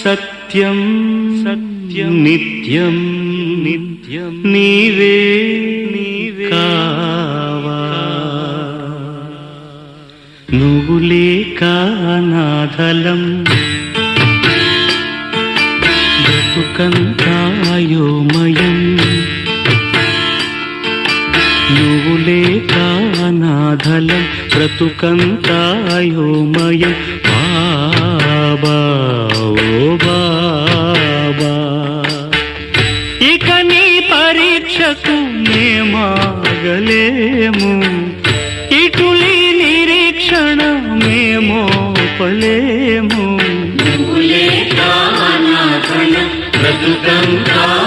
సత్యం సత్యం నిత్యం నిత్యం నీవే నీవే కావా. నువ్వు లేక నాథలం బ్రతుకంతాయోమయం నువ్వు లేక బ్రతుకంతాయోమయం ఇక నీ పరీక్షకు మేమాగలేము. ఇటులి నిరీక్షణ మేమోపలేము. బ్రతుకంగా